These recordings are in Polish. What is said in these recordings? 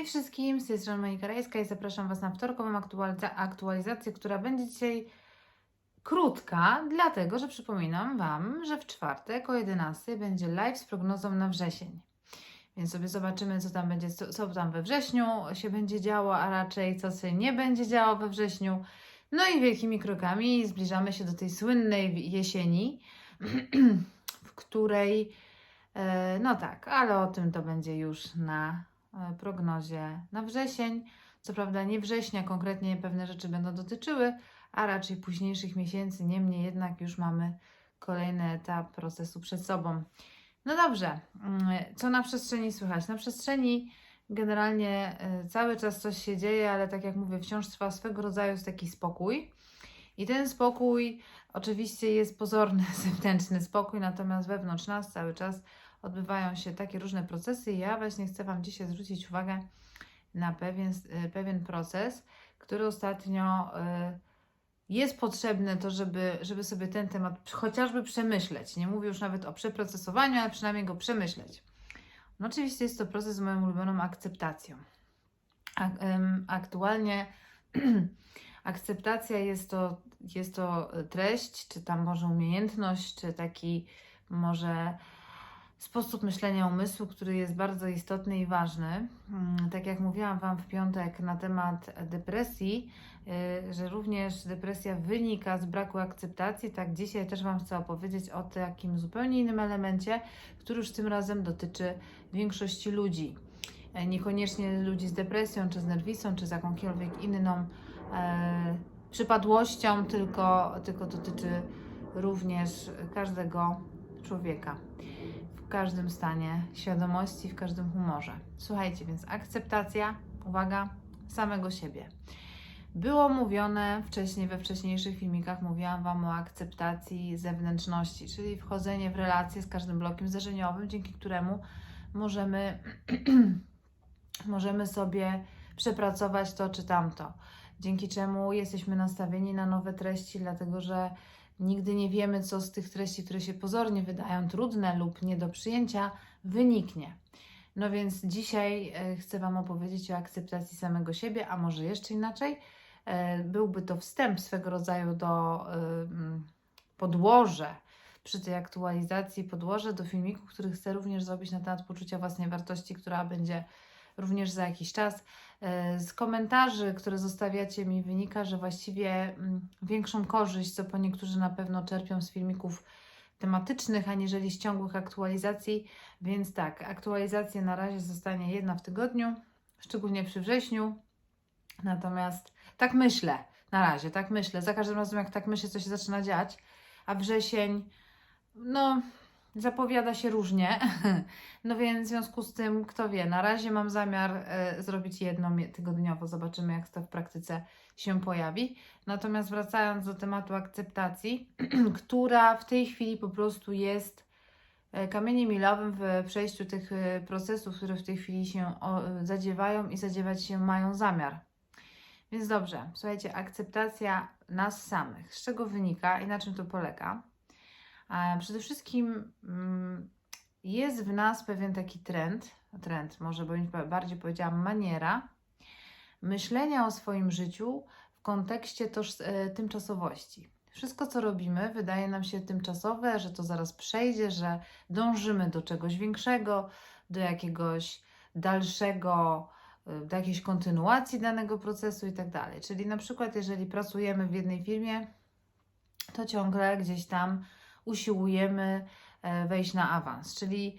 Hej wszystkim, z tej strony Monika Rajska i zapraszam Was na wtorkową aktualiza- aktualizację, która będzie dzisiaj krótka, dlatego że przypominam Wam, że w czwartek o 11 będzie live z prognozą na wrzesień. Więc sobie zobaczymy, co tam będzie, co, tam we wrześniu się będzie działo, a raczej co się nie będzie działo we wrześniu. No i wielkimi krokami zbliżamy się do tej słynnej jesieni, w której, e, no tak, ale o tym to będzie już na prognozie na wrzesień. Co prawda nie września konkretnie pewne rzeczy będą dotyczyły, a raczej późniejszych miesięcy. Niemniej jednak już mamy kolejny etap procesu przed sobą. No dobrze, mm, co na przestrzeni słychać? Na przestrzeni generalnie e, cały czas coś się dzieje, ale tak jak mówię, wciąż trwa swego rodzaju taki spokój. I ten spokój oczywiście jest pozorny, zewnętrzny spokój, natomiast wewnątrz nas cały czas odbywają się takie różne procesy. Ja właśnie chcę Wam dzisiaj zwrócić uwagę na pewien, e, pewien proces, który ostatnio e, jest potrzebny to, żeby, żeby sobie ten temat chociażby przemyśleć. Nie mówię już nawet o przeprocesowaniu, ale przynajmniej go przemyśleć. No oczywiście jest to proces z moją ulubioną akceptacją. Aktualnie akceptacja jest to, jest to treść, czy tam może umiejętność, czy taki może sposób myślenia umysłu, który jest bardzo istotny i ważny. Mm, Tak jak mówiłam Wam w piątek na temat depresji, y, że również depresja wynika z braku akceptacji, tak dzisiaj też Wam chcę opowiedzieć o takim zupełnie innym elemencie, który już tym razem dotyczy większości ludzi. E, Niekoniecznie ludzi z depresją, czy z nerwisą, czy z jakąkolwiek inną e, przypadłością, tylko, tylko dotyczy również każdego człowieka każdym stanie świadomości, w każdym humorze. Słuchajcie, więc akceptacja, uwaga, samego siebie. Było mówione wcześniej, we wcześniejszych filmikach mówiłam Wam o akceptacji zewnętrzności, czyli wchodzenie w relacje z każdym blokiem zdarzeniowym, dzięki któremu możemy, możemy sobie przepracować to czy tamto. Dzięki czemu jesteśmy nastawieni na nowe treści, dlatego że nigdy nie wiemy, co z tych treści, które się pozornie wydają trudne lub nie do przyjęcia, wyniknie. No więc dzisiaj e, chcę Wam opowiedzieć o akceptacji samego siebie, a może jeszcze inaczej. E, Byłby to wstęp swego rodzaju do e, podłoże przy tej aktualizacji, podłoże do filmiku, który chcę również zrobić na temat poczucia własnej wartości, która będzie również za jakiś czas. E, Z komentarzy, które zostawiacie mi, wynika, że właściwie mm, większą korzyść, co po niektórzy na pewno czerpią z filmików tematycznych, aniżeli z ciągłych aktualizacji. Więc tak, aktualizacja na razie zostanie jedna w tygodniu, szczególnie przy wrześniu. Natomiast tak myślę, na razie, tak myślę. Za każdym razem, jak tak myślę, co się zaczyna dziać, a wrzesień, no, zapowiada się różnie. No więc w związku z tym, kto wie, na razie mam zamiar e, zrobić jedną tygodniowo, zobaczymy jak to w praktyce się pojawi. Natomiast wracając do tematu akceptacji, która w tej chwili po prostu jest e, kamieniem milowym w przejściu tych e, procesów, które w tej chwili się zadziewają i zadziewać się mają zamiar. Więc dobrze, słuchajcie, akceptacja nas samych. Z czego wynika i na czym to polega? Przede wszystkim mm, jest w nas pewien taki trend, trend może bardziej powiedziałam maniera myślenia o swoim życiu w kontekście toż, e, tymczasowości. Wszystko, co robimy, wydaje nam się tymczasowe, że to zaraz przejdzie, że dążymy do czegoś większego, do jakiegoś dalszego, e, do jakiejś kontynuacji danego procesu i tak dalej. Czyli na przykład, jeżeli pracujemy w jednej firmie, to ciągle gdzieś tam usiłujemy e, wejść na awans. Czyli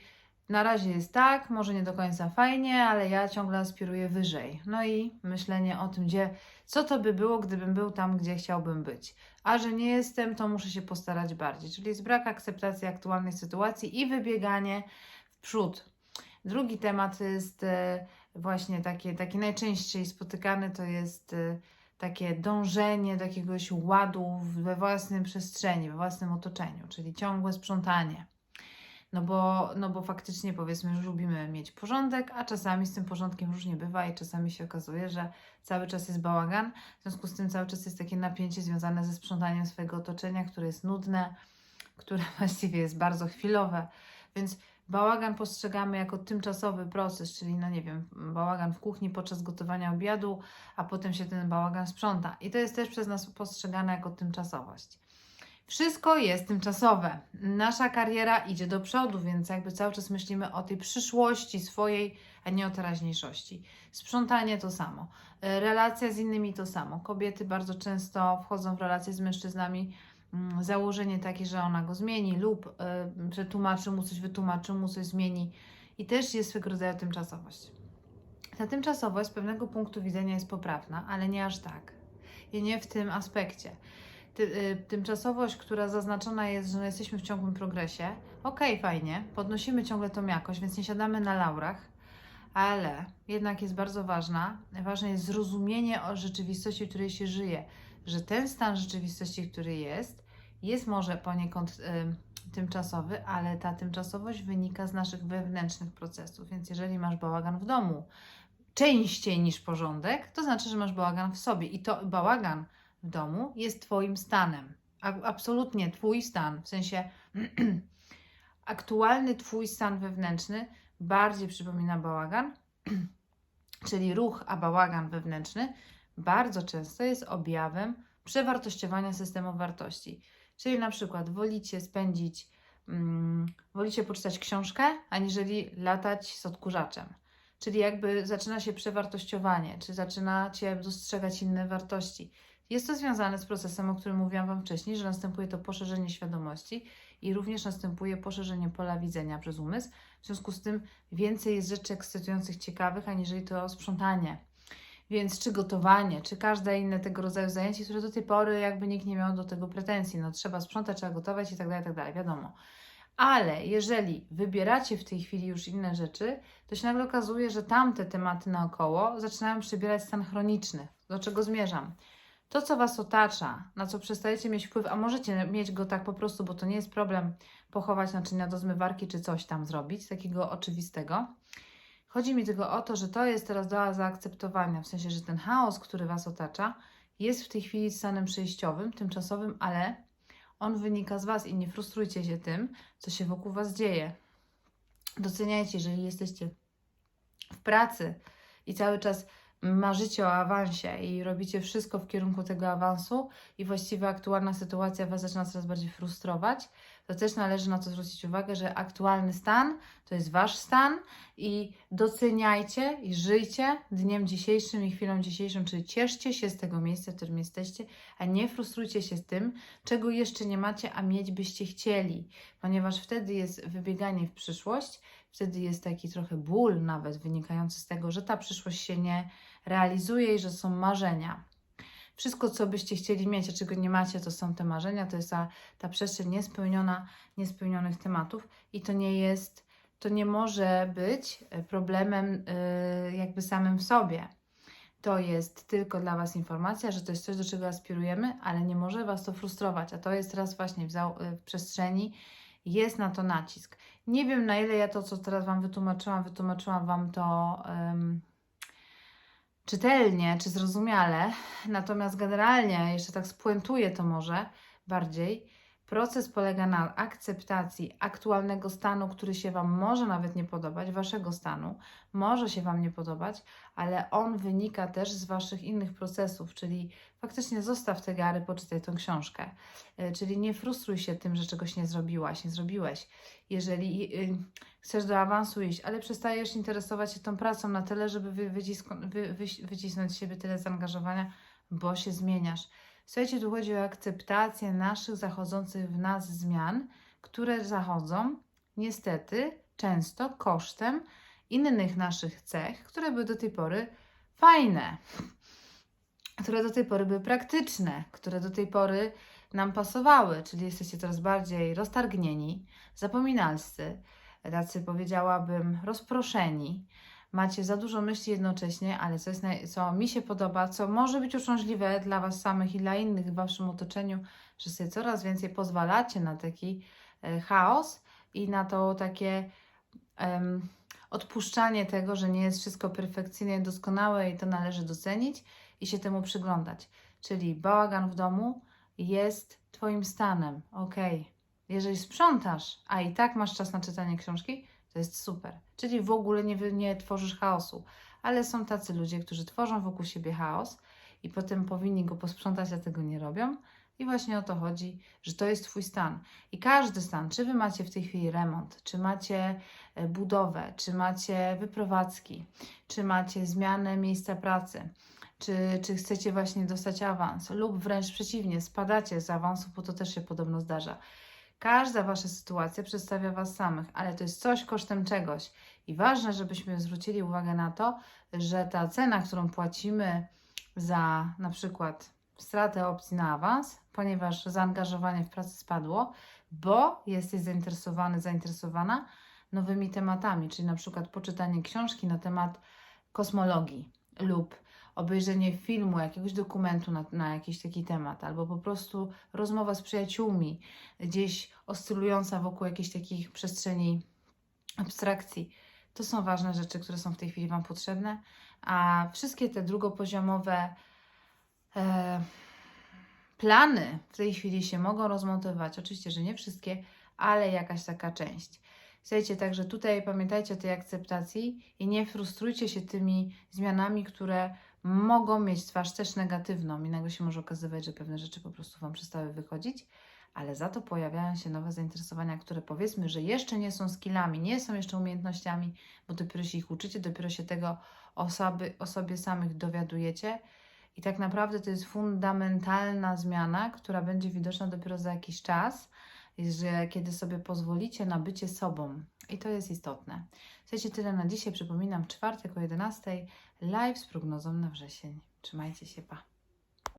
na razie jest tak, może nie do końca fajnie, ale ja ciągle aspiruję wyżej. No i myślenie o tym, gdzie, co to by było, gdybym był tam, gdzie chciałbym być. A że nie jestem, to muszę się postarać bardziej. Czyli jest brak akceptacji aktualnej sytuacji i wybieganie w przód. Drugi temat jest e, właśnie takie, taki najczęściej spotykany, to jest e, takie dążenie do jakiegoś ładu we własnym przestrzeni, we własnym otoczeniu, czyli ciągłe sprzątanie. No bo, no bo faktycznie powiedzmy, że lubimy mieć porządek, a czasami z tym porządkiem różnie bywa i czasami się okazuje, że cały czas jest bałagan. W związku z tym cały czas jest takie napięcie związane ze sprzątaniem swojego otoczenia, które jest nudne, które właściwie jest bardzo chwilowe. Więc Bałagan postrzegamy jako tymczasowy proces, czyli, no nie wiem, bałagan w kuchni podczas gotowania obiadu, a potem się ten bałagan sprząta. I to jest też przez nas postrzegane jako tymczasowość. Wszystko jest tymczasowe. Nasza kariera idzie do przodu, więc jakby cały czas myślimy o tej przyszłości swojej, a nie o teraźniejszości. Sprzątanie to samo. E, Relacja z innymi to samo. Kobiety bardzo często wchodzą w relacje z mężczyznami. Mm, Założenie takie, że ona go zmieni lub y, przetłumaczy mu coś, wytłumaczy mu coś, zmieni. I też jest swego rodzaju tymczasowość. Ta tymczasowość z pewnego punktu widzenia jest poprawna, ale nie aż tak. I nie w tym aspekcie. Ty, y, tymczasowość, która zaznaczona jest, że jesteśmy w ciągłym progresie, okej, fajnie, podnosimy ciągle tą jakość, więc nie siadamy na laurach, ale jednak jest bardzo ważna, ważne jest zrozumienie o rzeczywistości, w której się żyje, że ten stan rzeczywistości, który jest, jest może poniekąd y, tymczasowy, ale ta tymczasowość wynika z naszych wewnętrznych procesów, więc jeżeli masz bałagan w domu częściej niż porządek, to znaczy, że masz bałagan w sobie i to bałagan w domu jest Twoim stanem. Absolutnie Twój stan, w sensie aktualny Twój stan wewnętrzny bardziej przypomina bałagan, czyli ruch, a bałagan wewnętrzny bardzo często jest objawem przewartościowania systemu wartości. Czyli na przykład wolicie spędzić, mm, wolicie poczytać książkę, aniżeli latać z odkurzaczem. Czyli jakby zaczyna się przewartościowanie, czy zaczynacie dostrzegać inne wartości. Jest to związane z procesem, o którym mówiłam Wam wcześniej, że następuje to poszerzenie świadomości i również następuje poszerzenie pola widzenia przez umysł. W związku z tym więcej jest rzeczy ekscytujących, ciekawych, aniżeli to sprzątanie. Więc czy gotowanie, czy każde inne tego rodzaju zajęcie, które do tej pory jakby nikt nie miał do tego pretensji. No trzeba sprzątać, trzeba gotować i tak dalej, tak dalej, wiadomo. Ale jeżeli wybieracie w tej chwili już inne rzeczy, to się nagle okazuje, że tamte tematy naokoło zaczynają przybierać stan chroniczny. Do czego zmierzam? To, co Was otacza, na co przestajecie mieć wpływ, a możecie mieć go tak po prostu, bo to nie jest problem pochować naczynia do zmywarki czy coś tam zrobić, takiego oczywistego. Chodzi mi tylko o to, że to jest teraz do zaakceptowania, w sensie, że ten chaos, który Was otacza, jest w tej chwili stanem przejściowym, tymczasowym, ale on wynika z Was i nie frustrujcie się tym, co się wokół Was dzieje. Doceniajcie, jeżeli jesteście w pracy i cały czas marzycie o awansie i robicie wszystko w kierunku tego awansu i właściwie aktualna sytuacja Was zaczyna coraz bardziej frustrować, to też należy na to zwrócić uwagę, że aktualny stan to jest Wasz stan i doceniajcie i żyjcie dniem dzisiejszym i chwilą dzisiejszą, czyli cieszcie się z tego miejsca, w którym jesteście, a nie frustrujcie się z tym, czego jeszcze nie macie, a mieć byście chcieli, ponieważ wtedy jest wybieganie w przyszłość, wtedy jest taki trochę ból nawet wynikający z tego, że ta przyszłość się nie realizuje i że są marzenia. Wszystko, co byście chcieli mieć, a czego nie macie, to są te marzenia, to jest ta, ta przestrzeń niespełniona, niespełnionych tematów i to nie jest, to nie może być problemem yy, jakby samym w sobie. To jest tylko dla Was informacja, że to jest coś, do czego aspirujemy, ale nie może Was to frustrować, a to jest teraz właśnie w, zau- w przestrzeni, jest na to nacisk. Nie wiem, na ile ja to, co teraz Wam wytłumaczyłam, wytłumaczyłam Wam to czytelnie czy zrozumiale, natomiast generalnie, jeszcze tak spuentuję to może bardziej, proces polega na akceptacji aktualnego stanu, który się Wam może nawet nie podobać, Waszego stanu, może się Wam nie podobać, ale on wynika też z Waszych innych procesów, czyli faktycznie zostaw te gary, poczytaj tą książkę. Y, Czyli nie frustruj się tym, że czegoś nie zrobiłaś, nie zrobiłeś. Jeżeli y, chcesz do awansu iść, ale przestajesz interesować się tą pracą na tyle, żeby wycisnąć z siebie tyle zaangażowania, bo się zmieniasz. Słuchajcie, tu chodzi o akceptację naszych zachodzących w nas zmian, które zachodzą niestety często kosztem innych naszych cech, które były do tej pory fajne, które do tej pory były praktyczne, które do tej pory nam pasowały, czyli jesteście coraz bardziej roztargnieni, zapominalscy, tacy powiedziałabym rozproszeni. Macie za dużo myśli jednocześnie, ale co, jest co mi się podoba, co może być uciążliwe dla Was samych i dla innych w Waszym otoczeniu, że sobie coraz więcej pozwalacie na taki e, chaos i na to takie em, odpuszczanie tego, że nie jest wszystko perfekcyjnie doskonałe i to należy docenić i się temu przyglądać. Czyli bałagan w domu jest Twoim stanem, ok. Jeżeli sprzątasz, a i tak masz czas na czytanie książki, To jest super. Czyli w ogóle nie, nie tworzysz chaosu. Ale są tacy ludzie, którzy tworzą wokół siebie chaos i potem powinni go posprzątać, a tego nie robią. I właśnie o to chodzi, że to jest Twój stan. I każdy stan, czy Wy macie w tej chwili remont, czy macie e, budowę, czy macie wyprowadzki, czy macie zmianę miejsca pracy, czy, czy chcecie właśnie dostać awans, lub wręcz przeciwnie, spadacie z awansu, bo to też się podobno zdarza. Każda Wasza sytuacja przedstawia Was samych, ale to jest coś kosztem czegoś. I ważne, żebyśmy zwrócili uwagę na to, że ta cena, którą płacimy za na przykład stratę opcji na awans, ponieważ zaangażowanie w pracę spadło, bo jesteś zainteresowany, zainteresowana nowymi tematami, czyli na przykład poczytanie książki na temat kosmologii lub obejrzenie filmu, jakiegoś dokumentu na, na jakiś taki temat, albo po prostu rozmowa z przyjaciółmi, gdzieś oscylująca wokół jakichś takich przestrzeni abstrakcji. To są ważne rzeczy, które są w tej chwili Wam potrzebne, a wszystkie te drugopoziomowe e, plany w tej chwili się mogą rozmontować. Oczywiście, że nie wszystkie, ale jakaś taka część. Słuchajcie, także tutaj pamiętajcie o tej akceptacji i nie frustrujcie się tymi zmianami, które mogą mieć twarz też negatywną i nagle się może okazywać, że pewne rzeczy po prostu Wam przestały wychodzić, ale za to pojawiają się nowe zainteresowania, które powiedzmy, że jeszcze nie są skillami, nie są jeszcze umiejętnościami, bo dopiero się ich uczycie, dopiero się tego osoby, o sobie samych dowiadujecie. I tak naprawdę to jest fundamentalna zmiana, która będzie widoczna dopiero za jakiś czas, że kiedy sobie pozwolicie na bycie sobą. I to jest istotne. Słuchajcie, tyle na dzisiaj. Przypominam, czwartek o 11 live z prognozą na wrzesień. Trzymajcie się, pa.